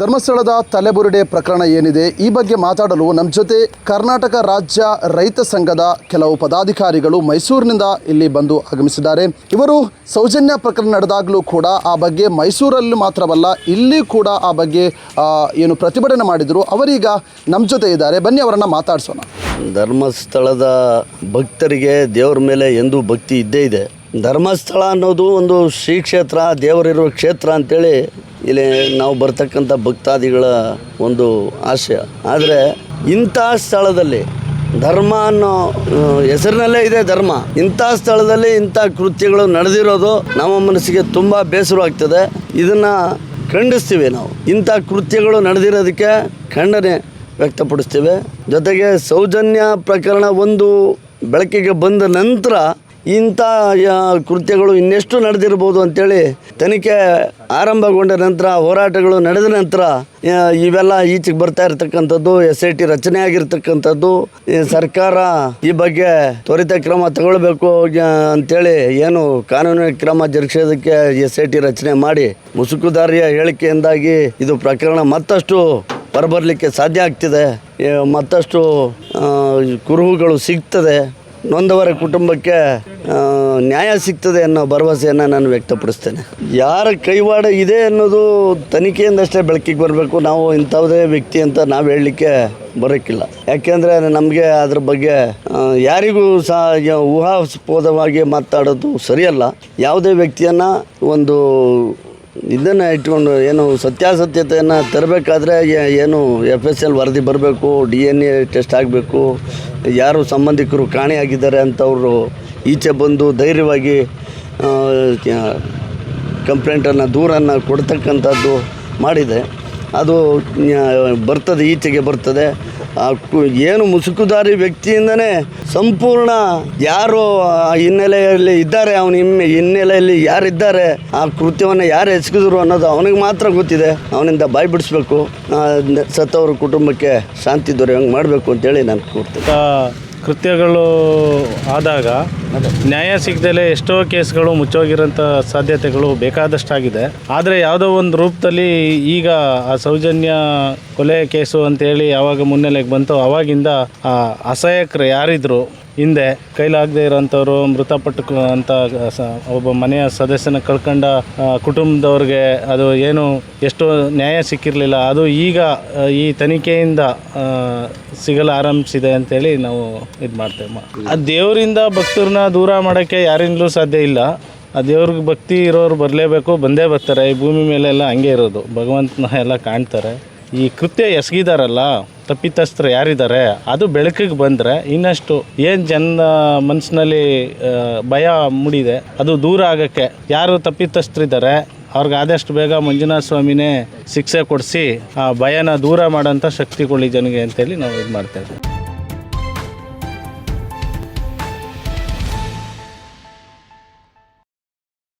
ಧರ್ಮಸ್ಥಳದ ತಲೆಬುರುಡೆ ಪ್ರಕರಣ ಏನಿದೆ ಈ ಬಗ್ಗೆ ಮಾತಾಡಲು ನಮ್ಮ ಜೊತೆ ಕರ್ನಾಟಕ ರಾಜ್ಯ ರೈತ ಸಂಘದ ಕೆಲವು ಪದಾಧಿಕಾರಿಗಳು ಮೈಸೂರಿನಿಂದ ಇಲ್ಲಿ ಬಂದು ಆಗಮಿಸಿದ್ದಾರೆ. ಇವರು ಸೌಜನ್ಯ ಪ್ರಕರಣ ನಡೆದಾಗಲೂ ಕೂಡ ಆ ಬಗ್ಗೆ ಮೈಸೂರಲ್ಲಿ ಮಾತ್ರವಲ್ಲ, ಇಲ್ಲಿ ಕೂಡ ಆ ಬಗ್ಗೆ ಏನು ಪ್ರತಿಭಟನೆ ಮಾಡಿದರು. ಅವರೀಗ ನಮ್ಮ ಜೊತೆ ಇದ್ದಾರೆ. ಬನ್ನಿ, ಅವರನ್ನು ಮಾತಾಡಿಸೋಣ. ಧರ್ಮಸ್ಥಳದ ಭಕ್ತರಿಗೆ ದೇವರ ಮೇಲೆ ಎಂದೂ ಭಕ್ತಿ ಇದ್ದೇ ಇದೆ. ಧರ್ಮಸ್ಥಳ ಅನ್ನೋದು ಒಂದು ಶ್ರೀ ಕ್ಷೇತ್ರ, ದೇವರಿರುವ ಕ್ಷೇತ್ರ ಅಂತೇಳಿ ಇಲ್ಲಿ ನಾವು ಬರ್ತಕ್ಕಂಥ ಭಕ್ತಾದಿಗಳ ಒಂದು ಆಶಯ. ಆದರೆ ಇಂಥ ಸ್ಥಳದಲ್ಲಿ ಧರ್ಮ ಅನ್ನೋ ಹೆಸರಿನಲ್ಲೇ ಇದೆ ಧರ್ಮ. ಇಂಥ ಸ್ಥಳದಲ್ಲಿ ಇಂಥ ಕೃತ್ಯಗಳು ನಡೆದಿರೋದು ನಮ್ಮ ಮನಸ್ಸಿಗೆ ತುಂಬ ಬೇಸರವಾಗ್ತದೆ ಇದನ್ನು ಖಂಡಿಸ್ತೀವಿ ನಾವು. ಇಂಥ ಕೃತ್ಯಗಳು ನಡೆದಿರೋದಕ್ಕೆ ಖಂಡನೆ ವ್ಯಕ್ತಪಡಿಸ್ತೇವೆ. ಜೊತೆಗೆ ಸೌಜನ್ಯ ಪ್ರಕರಣ ಒಂದು ಬೆಳಕಿಗೆ ಬಂದ ನಂತರ ಇಂಥ ಕೃತ್ಯಗಳು ಇನ್ನೆಷ್ಟು ನಡೆದಿರ್ಬೋದು ಅಂತೇಳಿ ತನಿಖೆ ಆರಂಭಗೊಂಡ ನಂತರ, ಹೋರಾಟಗಳು ನಡೆದ ನಂತರ ಇವೆಲ್ಲ ಈಚೆಗೆ ಬರ್ತಾ ಇರತಕ್ಕಂಥದ್ದು, ಎಸ್ ಐ ಟಿ ರಚನೆ ಆಗಿರ್ತಕ್ಕಂಥದ್ದು ಸರ್ಕಾರ ಈ ಬಗ್ಗೆ ತ್ವರಿತ ಕ್ರಮ ತಗೊಳ್ಬೇಕು ಅಂತೇಳಿ ಏನು ಕಾನೂನಿನ ಕ್ರಮ ಜರುಗಿಸೋದಕ್ಕೆ ಎಸ್ ಐ ಟಿ ರಚನೆ ಮಾಡಿ ಮುಸುಕುದಾರಿಯ ಹೇಳಿಕೆಯಿಂದಾಗಿ ಇದು ಪ್ರಕರಣ ಮತ್ತಷ್ಟು ಹೊರಬರಲಿಕ್ಕೆ ಸಾಧ್ಯ ಆಗ್ತಿದೆ. ಮತ್ತಷ್ಟು ಕುರುಹುಗಳು ಸಿಗ್ತದೆ. ನೊಂದವರ ಕುಟುಂಬಕ್ಕೆ ನ್ಯಾಯ ಸಿಗ್ತದೆ ಅನ್ನೋ ಭರವಸೆಯನ್ನು ನಾನು ವ್ಯಕ್ತಪಡಿಸ್ತೇನೆ. ಯಾರ ಕೈವಾಡ ಇದೆ ಅನ್ನೋದು ತನಿಖೆಯಿಂದಷ್ಟೇ ಬೆಳಕಿಗೆ ಬರಬೇಕು. ನಾವು ಇಂಥವುದೇ ವ್ಯಕ್ತಿ ಅಂತ ನಾವು ಹೇಳಲಿಕ್ಕೆ ಬರೋಕ್ಕಿಲ್ಲ ಯಾಕೆಂದರೆ ನಮಗೆ ಅದ್ರ ಬಗ್ಗೆ ಯಾರಿಗೂ ಸಹ ಊಹಾಸ್ಪದವಾಗಿ ಮಾತಾಡೋದು ಸರಿಯಲ್ಲ. ಯಾವುದೇ ವ್ಯಕ್ತಿಯನ್ನು ಒಂದು ಇದನ್ನು ಇಟ್ಕೊಂಡು ಏನು ಸತ್ಯಾಸತ್ಯತೆಯನ್ನು ತರಬೇಕಾದ್ರೆ ಏನು ಎಫ್ ಎಸ್ ಎಲ್ ವರದಿ ಬರಬೇಕು ಡಿ ಎನ್ ಎ ಟೆಸ್ಟ್ ಆಗಬೇಕು, ಯಾರು ಸಂಬಂಧಿಕರು ಕಾಣೆಯಾಗಿದ್ದಾರೆ ಅಂತವರು ಈಚೆ ಬಂದು ಧೈರ್ಯವಾಗಿ ಕಂಪ್ಲೇಂಟನ್ನು, ದೂರನ್ನು ಕೊಡ್ತಕ್ಕಂಥದ್ದು ಮಾಡಿದೆ. ಅದು ಬರ್ತದೆ, ಈಚೆಗೆ ಬರ್ತದೆ. ಏನು ಮುಸುಕುದಾರಿ ವ್ಯಕ್ತಿಯಿಂದನೇ ಸಂಪೂರ್ಣ ಯಾರು ಹಿನ್ನೆಲೆಯಲ್ಲಿ ಇದ್ದಾರೆ, ಅವನ ಹಿಮ್ಮೆ ಹಿನ್ನೆಲೆಯಲ್ಲಿ ಯಾರಿದ್ದಾರೆ, ಆ ಕೃತ್ಯವನ್ನು ಯಾರು ಎಸಗಿದ್ರು ಅನ್ನೋದು ಅವನಿಗೆ ಮಾತ್ರ ಗೊತ್ತಿದೆ. ಅವನಿಂದ ಬಾಯಿ ಬಿಡಿಸ್ಬೇಕು ಸತ್ತವರ ಕುಟುಂಬಕ್ಕೆ ಶಾಂತಿ ದೊರೆಯಂಗೆ ಮಾಡಬೇಕು ಅಂತೇಳಿ ನಾನು ಕೊಡ್ತೇನೆ ಕೃತ್ಯಗಳು ಆದಾಗ ನ್ಯಾಯ ಸಿಗದಲೇ ಎಷ್ಟೋ ಕೇಸ್ಗಳು ಮುಚ್ಚೋಗಿರೋಂಥ ಸಾಧ್ಯತೆಗಳು ಬೇಕಾದಷ್ಟಾಗಿದೆ. ಆದರೆ ಯಾವುದೋ ಒಂದು ರೂಪದಲ್ಲಿ ಈಗ ಆ ಸೌಜನ್ಯ ಕೊಲೆ ಕೇಸು ಅಂತೇಳಿ ಯಾವಾಗ ಮುನ್ನೆಲೆಗೆ ಬಂತು ಅವಾಗಿಂದ ಆ ಅಸಹಾಯಕರು ಯಾರಿದ್ರು ಹಿಂದೆ ಕೈಲಾಗದೇ ಇರೋಂಥವ್ರು, ಮೃತಪಟ್ಟು ಅಂತ ಒಬ್ಬ ಮನೆಯ ಸದಸ್ಯನ ಕಳ್ಕೊಂಡ ಕುಟುಂಬದವ್ರಿಗೆ ಅದು ಏನು ಎಷ್ಟೋ ನ್ಯಾಯ ಸಿಕ್ಕಿರಲಿಲ್ಲ. ಅದು ಈಗ ಈ ತನಿಖೆಯಿಂದ ಸಿಗಲು ಆರಂಭಿಸಿದೆ ಅಂತೇಳಿ ನಾವು ಇದು ಮಾಡ್ತೇವೆ ಆ ದೇವರಿಂದ ಭಕ್ತರನ್ನ ದೂರ ಮಾಡೋಕ್ಕೆ ಯಾರಿಂದಲೂ ಸಾಧ್ಯ ಇಲ್ಲ. ಆ ದೇವ್ರಿಗೆ ಭಕ್ತಿ ಇರೋರು ಬರಲೇಬೇಕು, ಬಂದೇ ಬರ್ತಾರೆ. ಈ ಭೂಮಿ ಮೇಲೆ ಎಲ್ಲ ಹಂಗೆ ಇರೋದು. ಭಗವಂತನ ಎಲ್ಲ ಕಾಣ್ತಾರೆ. ಈ ಕೃತ್ಯ ಎಸಗಿದಾರಲ್ಲ, ತಪ್ಪಿತಸ್ಥರು ಯಾರಿದ್ದಾರೆ, ಅದು ಬೆಳಕಿಗೆ ಬಂದರೆ ಇನ್ನಷ್ಟು ಏನು ಜನ ಮನಸ್ಸಿನಲ್ಲಿ ಭಯ ಮೂಡಿದೆ, ಅದು ದೂರ ಆಗೋಕ್ಕೆ ಯಾರು ತಪ್ಪಿತಸ್ಥರಿದ್ದಾರೆ, ಅವ್ರಿಗೆ ಆದಷ್ಟು ಬೇಗ ಮಂಜುನಾಥ ಸ್ವಾಮಿನೇ ಶಿಕ್ಷೆ ಕೊಡಿಸಿ, ಆ ಭಯನ ದೂರ ಮಾಡೋಂಥ ಶಕ್ತಿ ಕೊಳ್ಳಿ ಜನಗೆ ಅಂತೇಳಿ ನಾವು ಇದು ಮಾಡ್ತೇವೆ